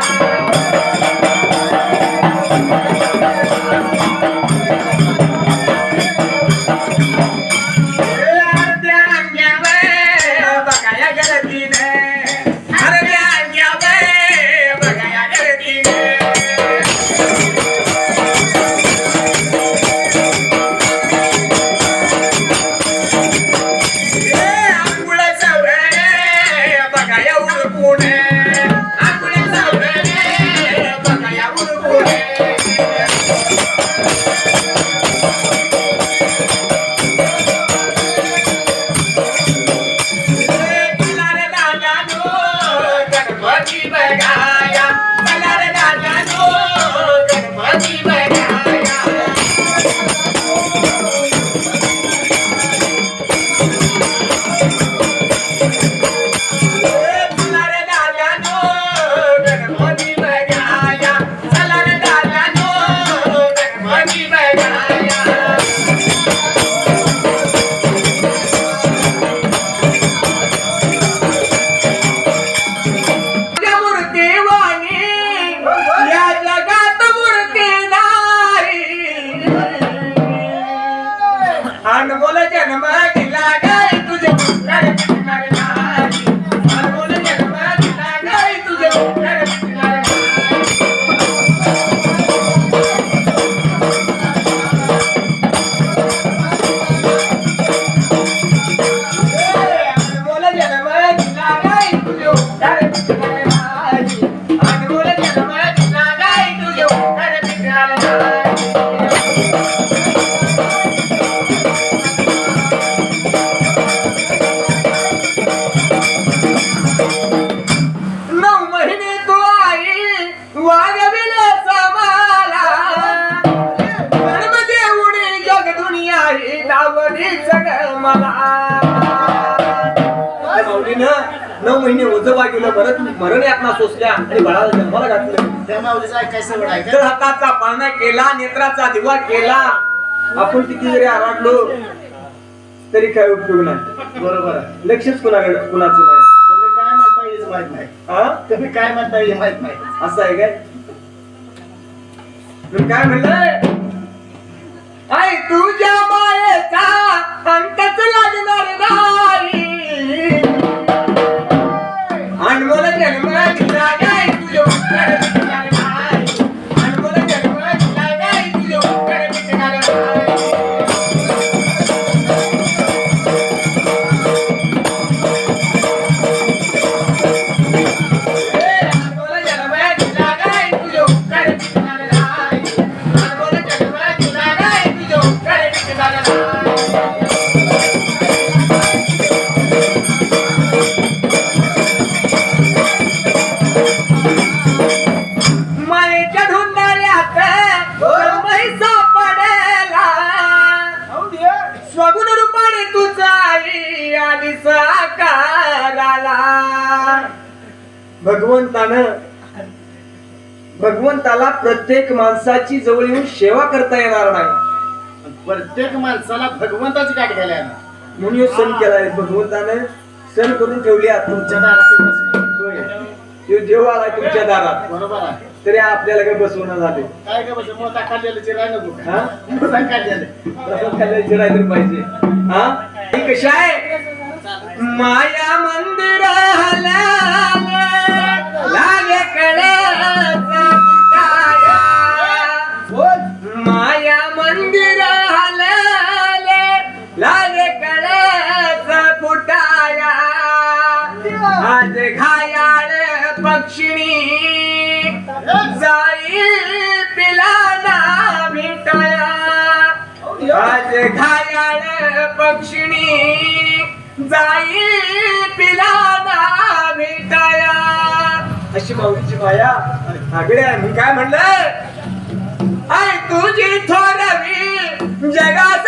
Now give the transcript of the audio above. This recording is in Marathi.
Thank you. मन मागिला काय तुझ्या महिने ओझवा गेलं मरण मरण यातना सोसल्या आणि बाळाला जन्माला घातलं. त्या माऊलीचा ऐकायचं सवड आहे तर का हाताचा पाळणा केला नेत्राचा दिवा केला आपण किती जरी आराडलो तरी काय उपयोग नाही. बरोबर आहे. लक्षच कुणाकडे कुणाचं नाही. तुम्ही काय म्हणता हेच माहीत नाही. हा तुम्ही काय म्हणता हे माहीत नाही. असं आहे काय? मी काय म्हणलंय आई तुझ्या भगवंतानं भगवंताला प्रत्येक माणसाची जवळ येऊन सेवा करता येणार नाही. प्रत्येक माणसाला भगवंताची गाठ घ्यायला. म्हणून ह्यो सण केलाय. भगवंतानं सण करून ठेवली आहे तुमच्या दारात ते बसणार. तो देव आलाय तुमच्या दारात. बरोबर आहे. तरी आपल्याला काय बसवणं झाले काय का बस मोठा काढलेलं नको का? हा? मोठा काढलेलं तसं खाल्लं जिरायला पाहिजे. हा? ही कशी आहे? माया मंदिर दक्षिणी जाई पिलाना भेटाया आज घायाळ पक्षिणी जाई पिलाना भेटाया अशी माऊलीची माया आगड्या मी काय म्हणलं? आय तुझी थोरवी जगात